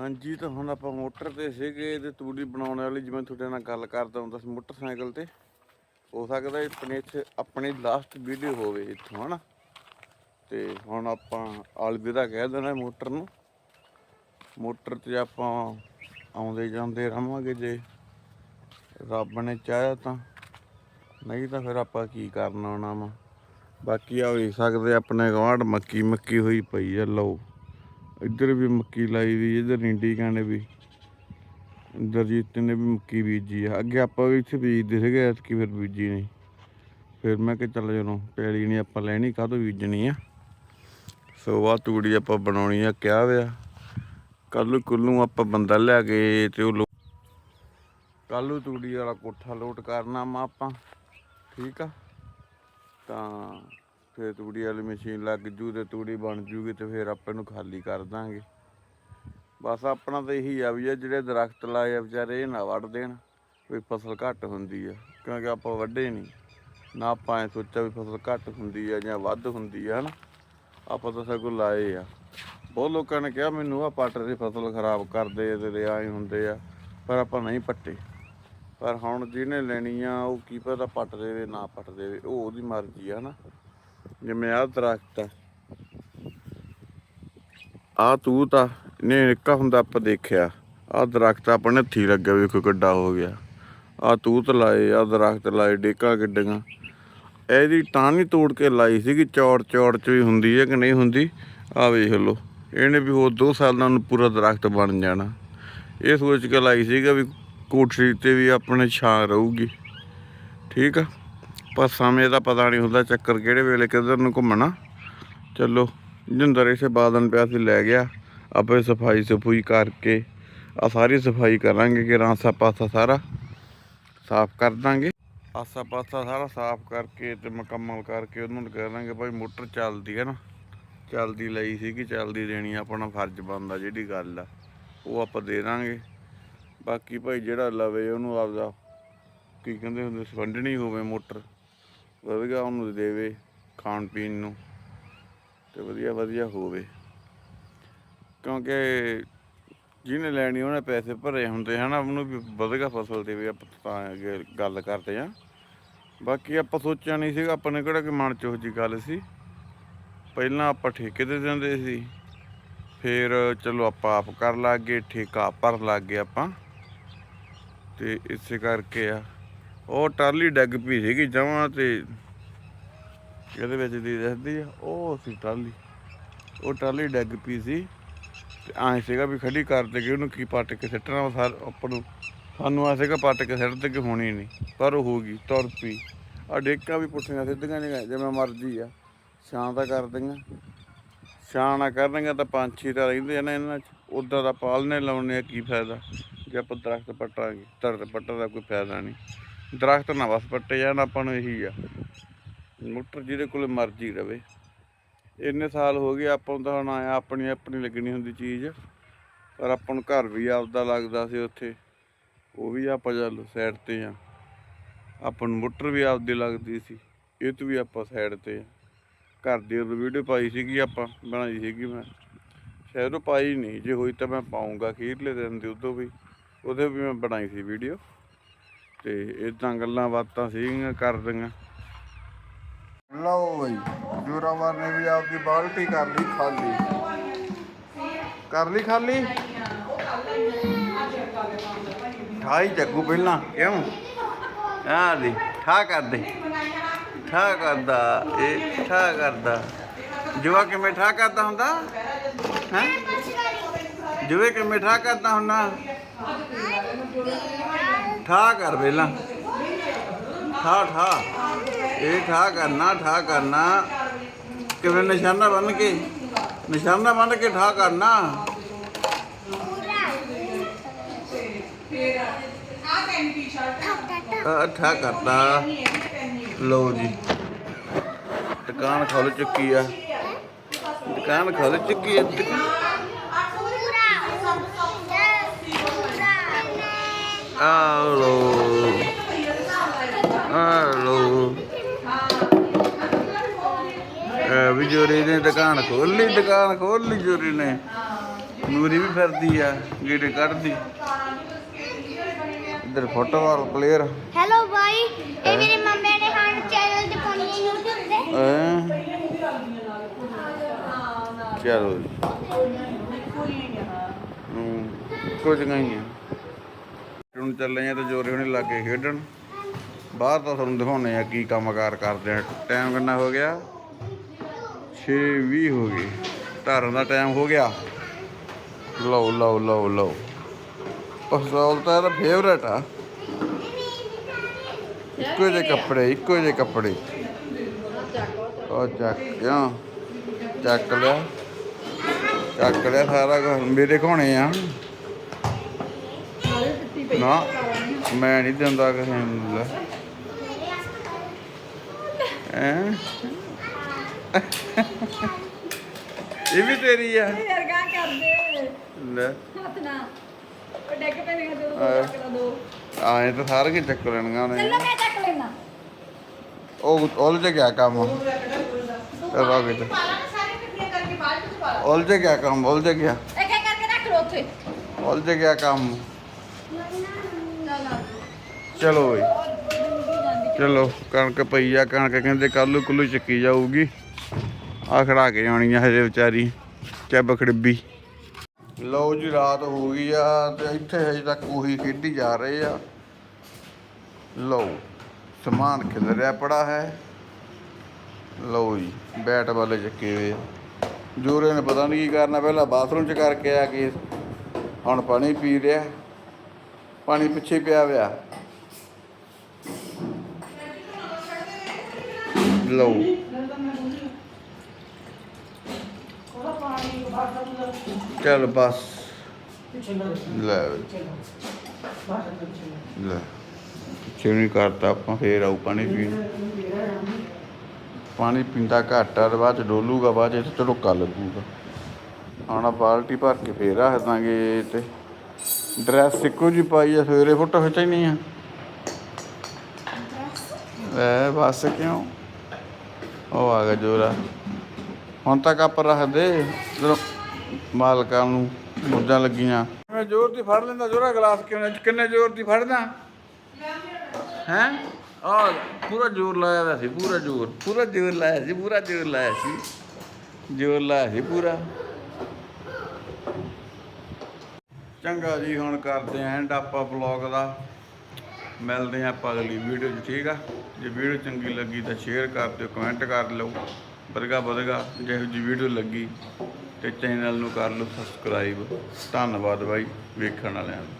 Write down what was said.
ਹਾਂਜੀ, ਤਾਂ ਹੁਣ ਆਪਾਂ ਮੋਟਰ ਤੇ ਸੀਗੇ, ਤੇ ਤੂੜੀ ਬਣਾਉਣ ਵਾਲੀ ਜਿਵੇਂ ਤੁਹਾਡੇ ਨਾਲ ਗੱਲ ਕਰਦਾ ਹੁੰਦਾ ਸੀ ਮੋਟਰਸਾਈਕਲ ਤੇ। ਹੋ ਸਕਦਾ ਇਹ ਆਪਣੇ ਇੱਥੇ, ਆਪਣੀ ਲਾਸਟ ਵੀਡੀਓ ਹੋਵੇ ਇੱਥੋਂ, ਹਨਾ? ਤੇ ਹੁਣ ਆਪਾਂ ਅਲਵਿਦਾ ਕਹਿ ਦੇਣਾ ਮੋਟਰ ਨੂੰ। ਮੋਟਰ ਤੇ ਆਪਾਂ ਆਉਂਦੇ ਜਾਂਦੇ ਰਹਾਂਗੇ ਜੇ ਰੱਬ ਨੇ ਚਾਹਿਆ ਤਾਂ। ਨਹੀਂ ਤਾਂ ਫਿਰ ਆਪਾਂ ਕੀ ਕਰਨਾ ਹੋਣਾ ਵਾ? ਬਾਕੀ ਆ ਵੇਖ ਸਕਦੇ ਆਪਣੇ ਗਵਾਂਢ ਮੱਕੀ ਮੱਕੀ ਹੋਈ ਪਈ ਆ, ਲਓ। ਇੱਧਰ ਵੀ ਮੱਕੀ ਲਾਈ ਵੀ ਇੱਧਰ ਨਿੰਡੀਕਾਂ ਨੇ ਵੀ। ਦਰਜੀਤ ਨੇ ਵੀ ਮੱਕੀ ਬੀਜੀ ਆ। ਅੱਗੇ ਆਪਾਂ ਵੀ ਇੱਥੇ ਬੀਜਦੇ ਸੀਗੇ, ਐਤਕੀ ਫਿਰ ਬੀਜੀ ਨਹੀਂ। ਫਿਰ ਮੈਂ ਕਿਹਾ ਚੱਲ ਜਦੋਂ ਪੈਲੀ ਨਹੀਂ ਆਪਾਂ ਲੈਣੀ, ਕਾਹਤੋਂ ਬੀਜਣੀ ਆ? ਸੋ ਆ ਤੂੜੀ ਆਪਾਂ ਬਣਾਉਣੀ ਆ ਕਿਹਾ ਵਿਆ ਕੱਲ ਕੁੱਲੂ ਆਪਾਂ ਬੰਦਾ ਲੈ ਕੇ ਤੇ ਉਹ ਕੱਲ ਤੂੜੀ ਵਾਲਾ ਕੋਠਾ ਲੋਟ ਕਰਨਾ ਮਾ ਆਪਾਂ। ਠੀਕ ਆ? ਤਾਂ ਫਿਰ ਤੂੜੀ ਵਾਲੀ ਮਸ਼ੀਨ ਲੱਗ ਜੂ ਤੇ ਤੂੜੀ ਬਣ ਜੂਗੀ ਤੇ ਫਿਰ ਆਪਾਂ ਇਹਨੂੰ ਖਾਲੀ ਕਰ ਦਾਂਗੇ। ਬਸ ਆਪਣਾ ਤਾਂ ਇਹੀ ਆ ਵੀ ਇਹ ਜਿਹੜੇ ਦਰਖਤ ਲਾਏ ਆ ਵਿਚਾਰੇ, ਇਹ ਨਾ ਵੱਢ ਦੇਣ ਵੀ ਫਸਲ ਘੱਟ ਹੁੰਦੀ ਆ, ਕਿਉਂਕਿ ਆਪਾਂ ਵੱਢੇ ਨਹੀਂ ਨਾ ਆਪਾਂ ਐ ਸੋਚਿਆ ਵੀ ਫਸਲ ਘੱਟ ਹੁੰਦੀ ਆ ਜਾਂ ਵੱਧ ਹੁੰਦੀ ਆ, ਹਨਾ? ਆਪਾਂ ਤਾਂ ਸਗੋਂ ਲਾਏ ਆ। ਬਹੁਤ ਲੋਕਾਂ ਨੇ ਕਿਹਾ, ਮੈਨੂੰ ਆ ਪੱਟ ਦੀ ਫਸਲ ਖਰਾਬ ਕਰਦੇ ਆ ਤੇ ਆਏ ਹੁੰਦੇ ਆ। ਪਰ ਆਪਾਂ ਨਹੀਂ ਪੱਟੇ। ਪਰ ਹੁਣ ਜਿਹਨੇ ਲੈਣੀ ਆ, ਉਹ ਕੀ ਪਤਾ ਪੱਟ ਦੇਵੇ, ਨਾ ਪੱਟ ਦੇਵੇ, ਉਹ ਉਹਦੀ ਮਰਜ਼ੀ ਆ ਨਾ ਜਿਵੇਂ ਆਹ ਦਰਖਤ ਆ ਆ ਤੂੰ ਤਾਂ ਨੇ ਨਿੱਕਾ ਹੁੰਦਾ ਆਪਾਂ ਦੇਖਿਆ। ਆ ਦਰਖਤ ਆਪਣੇ ਹੱਥੀ ਲੱਗਿਆ ਵੀ ਕੋਈ ਗੱਡਾ ਹੋ ਗਿਆ। ਆ ਤੂਤ ਲਾਏ ਆ ਦਰਖਤ ਲਾਏ, ਡੇਕਾਂ ਕਿੱਡੀਆਂ ਇਹਦੀ ਟਾਹਣੀ ਤੋੜ ਕੇ ਲਾਈ ਸੀਗੀ, ਚੌੜ ਚੌੜ ਚ ਵੀ ਹੁੰਦੀ ਹੈ ਕਿ ਨਹੀਂ ਹੁੰਦੀ? ਆ ਵੇਖ ਲਓ, ਇਹਨੇ ਵੀ ਹੋਰ 2 ਸਾਲਾਂ ਨੂੰ ਪੂਰਾ ਦਰਖਤ ਬਣ ਜਾਣਾ। ਇਹ ਸੋਚ ਕੇ ਲਾਈ ਸੀਗਾ ਵੀ ਕੋਠਰੀ ਤੇ ਵੀ ਆਪਣੇ ਛਾਂ ਰਹੂਗੀ। ਠੀਕ ਆ? ਪਰ ਸਮੇਂ ਦਾ ਪਤਾ ਨਹੀਂ ਹੁੰਦਾ, ਚੱਕਰ ਕਿਹੜੇ ਵੇਲੇ ਕਿੱਧਰ ਨੂੰ ਘੁੰਮਣਾ। ਚਲੋ, ਜਿੰਦਰ ਇਸੇ ਬਾਦਨ ਪਿਆ ਸੀ, ਲੈ ਗਿਆ। ਆਪੇ ਸਫ਼ਾਈ ਸਫੂਈ ਕਰਕੇ ਆ ਸਾਰੀ ਸਫ਼ਾਈ ਕਰਾਂਗੇ ਕਿ ਰਾਸਾ ਪਾਸਾ ਸਾਰਾ ਸਾਫ਼ ਕਰ ਦਾਂਗੇ। ਆਸਾ ਪਾਸਾ ਸਾਰਾ ਸਾਫ਼ ਕਰਕੇ ਤੇ ਮੁਕੰਮਲ ਕਰਕੇ ਉਹਨੂੰ ਕਰਾਂਗੇ ਭਾਈ ਮੋਟਰ ਚੱਲਦੀ ਹੈ ਨਾ। ਚੱਲਦੀ ਲਈ ਸੀ ਕਿ ਚੱਲਦੀ ਦੇਣੀ ਆਪਣਾ ਫਰਜ਼ ਬਣਦਾ ਜਿਹੜੀ ਗੱਲ ਆ, ਉਹ ਆਪਾਂ ਦੇ ਦਾਂਗੇ। ਬਾਕੀ ਭਾਈ ਜਿਹੜਾ ਲਵੇ ਉਹਨੂੰ ਆਪਦਾ, ਕੀ ਕਹਿੰਦੇ ਹੁੰਦੇ ਸਵੰਡਣੀ ਹੋਵੇ ਮੋਟਰ। ਵਧੀਆ ਉਹਨੂੰ ਦੇਵੇ ਖਾਣ ਪੀਣ ਨੂੰ ਤੇ ਵਧੀਆ ਵਧੀਆ ਹੋਵੇ। ਕਿਉਂਕਿ ਜਿਹਨੇ ਲੈਣੀ ਉਹਨੇ ਪੈਸੇ ਭਰੇ ਹੁੰਦੇ ਹਨਾ, ਉਹਨੂੰ ਵੀ ਵਧੀਆ ਫਸਲ ਦੇਵੇ ਆਪਾਂ ਤਾਂ ਅੱਗੇ ਗੱਲ ਕਰਦੇ ਆ ਬਾਕੀ ਆਪਾਂ ਸੋਚਿਆ ਨਹੀਂ ਸੀਗਾ, ਆਪਾਂ ਨੇ ਕਿਹੜਾ ਕਿ ਮਨ ਚ ਉਹ ਜੀ ਗੱਲ ਸੀ। ਪਹਿਲਾਂ ਆਪਾਂ ਠੇਕੇ ਤੇ ਦਿੰਦੇ ਸੀ, ਫਿਰ ਚਲੋ ਆਪਾਂ ਆਪ ਕਰ ਲਾਗੇ ਠੇਕਾ ਭਰ ਲਾਗੇ ਆਪਾਂ। ਤੇ ਇਸੇ ਕਰਕੇ ਆ। ਉਹ ਟਰਾਲੀ ਡੱਗ ਪਈ ਸੀਗੀ ਜਮਾਂ ਤੇ। ਇਹਦੇ ਵਿੱਚ ਦੀ ਦੱਸਦੀ ਆ, ਉਹ ਸੀ ਟਰਾਲੀ। ਉਹ ਟਰਾਲੀ ਡੱਗ ਪਈ ਸੀ ਤੇ ਐਂ ਸੀਗਾ ਵੀ ਖੜੀ ਕਰ ਦੇ ਕਿ ਉਹਨੂੰ ਕੀ ਪੱਟ ਕੇ ਸਿੱਟਣਾ ਵਾ ਸਾਰ ਆਪਾਂ ਨੂੰ। ਸਾਨੂੰ ਆ ਸੀਗਾ ਪੱਟ ਕੇ ਸਿੱਟ ਦੇ ਕਿ ਹੋਣੀ ਨਹੀਂ ਪਰ ਉਹ ਹੋ ਗਈ, ਤੁਰ ਪਈ। ਆ ਡੇਕਾਂ ਵੀ ਪੁੱਠੀਆਂ ਸਿੱਧੀਆਂ ਨਹੀਂ ਜਿਵੇਂ ਮਰਜ਼ੀ ਆ। ਛਾਂ ਤਾਂ ਕਰ ਦਿੰਗਾ। ਛਾਂ ਨਾ ਕਰਨਗੇ ਤਾਂ ਪੰਛੀ ਤਾਂ ਰਹਿੰਦੇ ਆ ਨਾ ਇਹਨਾਂ 'ਚ। ਉਦਾਂ ਦਾ ਪਾਲਨੇ ਲਾਉਣੇ ਆ, ਕੀ ਫਾਇਦਾ? ਜੇ ਆਪਾਂ ਦਰਖਤ ਪੱਟਾਂਗੇ, ਧਰਤ ਪੱਟਣ ਦਾ ਕੋਈ ਫਾਇਦਾ ਨਹੀਂ ਦਰਖਤ ਨਾ ਬਸ ਪੱਟੇ ਜਾਣ, ਆਪਾਂ ਨੂੰ ਇਹੀ ਆ। ਮੋਟਰ ਜਿਹਦੇ ਕੋਲ ਮਰਜ਼ੀ ਰਵੇ। ਇੰਨੇ ਸਾਲ ਹੋ ਗਏ ਆਪਾਂ ਨੂੰ ਤਾਂ ਹੁਣ ਆਇਆ ਆਪਣੀ ਆਪਣੀ ਲੱਗਣੀ ਹੁੰਦੀ ਚੀਜ਼। ਪਰ ਆਪਾਂ ਨੂੰ ਘਰ ਵੀ ਆਪਦਾ ਲੱਗਦਾ ਸੀ ਉੱਥੇ। ਉਹ ਵੀ ਆਪਾਂ ਚੱਲ ਸਾਈਡ ਤੇ ਆ। ਆਪਾਂ ਨੂੰ ਮੋਟਰ ਵੀ ਆਪਦੀ ਲੱਗਦੀ ਸੀ। ਇਹ ਤੋਂ ਵੀ ਆਪਾਂ ਸਾਈਡ ਤੇ ਆ। ਘਰ ਦੀ ਉਹ ਵੀਡੀਓ ਪਾਈ ਸੀਗੀ ਆਪਾਂ, ਬਣਾਈ ਸੀਗੀ ਮੈਂ। ਸ਼ਾਇਦ ਉਹ ਪਾਈ ਨਹੀਂ। ਜੇ ਹੋਈ ਤਾਂ ਮੈਂ ਪਾਉਂਗਾ ਅਖੀਰਲੇ ਦਿਨ ਦੀ ਉਦੋਂ ਵੀ। ਉਹਦੇ ਵੀ ਮੈਂ ਬਣਾਈ ਸੀ ਵੀਡੀਓ ਤੇ ਇਦਾਂ ਗੱਲਾਂ ਬਾਤਾਂ ਸੀਗੀਆਂ ਕਰਦੀਆਂ। ਲਓ ਬਈ ਜੋਰਾਵਰ ਨੇ ਵੀ ਆਪਦੀ ਬਾਲਟੀ ਕਰ ਲਈ ਖਾਲੀ। ਕਰ ਲਈ ਖਾਲੀ? ਠਾਈ ਜੱਗੂ ਪਹਿਲਾਂ, ਕਿਉਂ? ਆ ਦੇ ਠਾ ਕਰ ਦੇ। ਠਾ ਕਰਦਾ, ਇਹ ਠਾ ਕਰਦਾ। ਜੁਆ ਕਿਵੇਂ ਠਾ ਕਰਦਾ ਹੁੰਦਾ? ਹੈ? ਜੁਏ ਕਿਵੇਂ ਠਾ ਕਰਦਾ ਹੁੰਦਾ? ਠਾ ਕਰ ਪਹਿਲਾਂ ਠਾ ਠਾ। ਇਹ ਠਾ ਕਰਨਾ ਠਾ ਕਰਨਾ। ਕਿਵੇਂ ਨਿਸ਼ਾਨਾ ਬਣ ਕੇ? ਨਿਸ਼ਾਨਾ ਬਣ ਕੇ ਠਾ ਕਰਨਾ। ਠਾ ਕਰਦਾ ਲਓ ਜੀ। ਦੁਕਾਨ ਖੋਲ ਚੁੱਕੀ ਆ। ਦੁਕਾਨ ਖੋਲ ਚੁੱਕੀ ਆ। ਆ ਵੀ ਜੋਰੀ ਨੇ ਦੁਕਾਨ ਖੋਲ ਲਈ ਦੁਕਾਨ ਖੋਲ ਲਈ ਜੋਰੀ ਨੇ। ਨੂਰੀ ਵੀ ਫਿਰਦੀ ਆ ਗੇੜੇ ਕੱਢਦੀ। ਇੱਧਰ ਫੁੱਟਬਾਲ ਪਲੇਅਰ ਹੈਲੋ ਬਾਈ ਇਹ ਮੇਰੇ ਮੰਮੀ ਨੇ ਹਾਂ ਚੈਨਲ ਤੇ ਪਾਉਣੀ ਹੈ YouTube ਤੇ। ਐ ਚਲੋ ਜੀ। ਹੂੰ। ਕੁਝ ਨਹੀਂ ਹੈ ਹੁਣ ਚੱਲੇ ਆ ਤੇ ਜੋਰੇ ਹੁਣੇ ਲੱਗੇ ਖੇਡਣ। ਬਾਹਰ ਤਾਂ ਤੁਹਾਨੂੰ ਦਿਖਾਉਣੇ ਆ ਕੀ ਕੰਮਕਾਰ ਕਰਦੇ ਆ। ਟਾਈਮ ਕਿੰਨਾ ਹੋ ਗਿਆ? 6:20 ਹੋ ਗਏ। ਧਰਨ ਦਾ ਟਾਈਮ ਹੋ ਗਿਆ। ਲਓ ਲਓ ਲਓ ਲਓ। ਪਸੌਲ ਤਾਂ ਇਹਦਾ ਫੇਵਰੇਟ ਆ। ਇੱਕੋ ਜਿਹੇ ਕੱਪੜੇ, ਇੱਕੋ ਜਿਹੇ ਕੱਪੜੇ। ਉਹ ਚੱਕ ਕਿਉਂ ਚੱਕ ਲਿਆ। ਚੱਕ ਲਿਆ ਸਾਰਾ ਕੁਝ ਮੇਰੇ ਕੋਣੇ ਆ। ਨਾ ਮੈਂ ਨਹੀਂ ਦਿੰਦਾ ਕਿਸੇ ਨੂੰ ਲੈ। ਹੈਂ? ਇਹ ਵੀ ਤੇਰੀ ਆ। ਯਾਰ ਗਾ ਕਰਦੇ। ਲੈ। ਹੱਥ ਨਾ ਉਹ ਡੈਕ ਪੈਣਗਾ ਜਦੋਂ ਹਾਂ। ਚੱਕ ਲਾ ਦੋ। ਆਏ ਤਾਂ ਸਾਰੇ ਕੀ ਚੱਕ ਲੈਣਗਾ ਉਹਨੇ ਚੱਲੋ ਮੈਂ ਚੱਕ ਲੈਣਾ ਉਹ ਉਲਝ ਗਿਆ ਕੰਮ ਰੋਗ ਤੇ ਸਾਰੇ ਇਕੱਠੀਆਂ ਕਰਕੇ ਬਾਅਦ ਵਿੱਚ ਪਾ ਉਲਝ ਗਿਆ ਕੰਮ ਉਲਝ ਗਿਆ ਇੱਕ ਇੱਕ ਕਰਕੇ ਰੱਖ ਲਓ ਉੱਥੇ। ਉਲਝ ਗਿਆ ਕੰਮ? ਚਲੋ ਬਈ। ਚਲੋ, ਕਣਕ ਪਈ ਆ, ਕਣਕ ਕਹਿੰਦੇ ਕੱਲੂ ਕੁੱਲੂ ਚੱਕੀ ਜਾਊਗੀ। ਆ ਖੜਾ ਕੇ ਆਉਣੀ ਆ ਹਜੇ ਵਿਚਾਰੀ, ਚੱਬ ਖੜਬੀ। ਲਓ ਜੀ, ਰਾਤ ਹੋ ਗਈ ਆ ਤੇ ਇੱਥੇ ਹਜੇ ਤੱਕ ਉਹੀ ਖੇਡੀ ਜਾ ਰਹੇ ਆ। ਲਓ, ਸਮਾਨ ਖਿਲਰਿਆ ਪੜਾ ਹੈ। ਲਓ ਜੀ, ਬੈਟ ਵਾਲੇ ਚੱਕੇ ਹੋਏ ਆ। ਜੋਰੇ ਨੇ ਪਤਾ ਨਹੀਂ ਕੀ ਕਰਨਾ, ਪਹਿਲਾਂ ਬਾਥਰੂਮ ਚ ਕਰਕੇ ਆ ਕੇ ਹੁਣ ਪਾਣੀ ਪੀ ਰਿਹਾ। ਪਾਣੀ ਪਿੱਛੇ ਪਿਆ ਹੋਇਆ। ਲਓ। ਚੱਲ ਬਸ। ਲੈ ਲੈ। ਪਿੱਛੇ ਨਹੀਂ ਕਰਤਾ ਆਪਾਂ, ਫੇਰ ਆਉ ਪਾਣੀ ਪੀਣ। ਪਾਣੀ ਪੀਂਦਾ ਘੱਟ ਆ ਬਾਅਦ ਚ ਡੋਲੂਗਾ, ਬਾਅਦ ਚ ਤੇ ਝੜੁੱਕਾ ਲੱਗੂਗਾ। ਹੁਣ ਬਾਲਟੀ ਭਰ ਕੇ ਫੇਰ ਰੱਖ ਦਾਂਗੇ ਤੇ। ਡਰੈਸ ਇੱਕੋ ਜੀ ਪਾਈ ਆ, ਸਵੇਰੇ ਫੋਟੋ ਖਿੱਚ ਨਹੀਂ ਆ। ਲੈ ਬਸ ਕਿਉਂ? ਉਹ ਆ ਗਿਆ ਜੋਰਾ। ਹੁਣ ਤੱਕ ਆਪਾਂ ਰੱਖ ਦੇ ਜਦੋਂ ਮਾਲਕਾਂ ਨੂੰ ਮੁੱਜਾਂ ਲੱਗੀਆਂ। ਮੈਂ ਜ਼ੋਰ ਦੀ ਫੜ ਲੈਂਦਾ, ਜੋਰਾ ਗਲਾਸ ਕਿਉਂ ਕਿੰਨੇ ਜ਼ੋਰ ਦੀ ਫੜਦਾ? ਹੈ? ਆ, ਪੂਰਾ ਜ਼ੋਰ ਲਾਇਆ ਹੋਇਆ ਸੀ, ਪੂਰਾ ਜ਼ੋਰ ਪੂਰਾ ਜ਼ੋਰ ਲਾਇਆ ਸੀ, ਪੂਰਾ ਜ਼ੋਰ ਲਾਇਆ ਸੀ। ਜ਼ੋਰ ਲਾਇਆ ਸੀ ਪੂਰਾ। ਚੰਗਾ ਜੀ, ਹੁਣ ਕਰਦੇ ਆਂ ਐਂਡ ਆਪਾਂ ਬਲੌਗ ਦਾ। ਮਿਲਦੇ ਆਂ ਆਪਾਂ ਅਗਲੀ ਵੀਡੀਓ 'ਚ, ਠੀਕ ਆ? ਜੇ ਵੀਡੀਓ ਚੰਗੀ ਲੱਗੀ ਤਾਂ ਸ਼ੇਅਰ ਕਰ ਦਿਓ ਕਮੈਂਟ ਕਰ ਲਓ। ਵਧਗਾ ਵਧਗਾ ਜਿਹੋ ਜੀ ਵੀਡੀਓ ਲੱਗੀ ਤੇ ਚੈਨਲ ਨੂੰ ਕਰ ਲਓ ਸਬਸਕ੍ਰਾਈਬ ਧੰਨਵਾਦ ਬਾਈ, ਵੇਖਣ ਵਾਲਿਆਂ ਨੂੰ।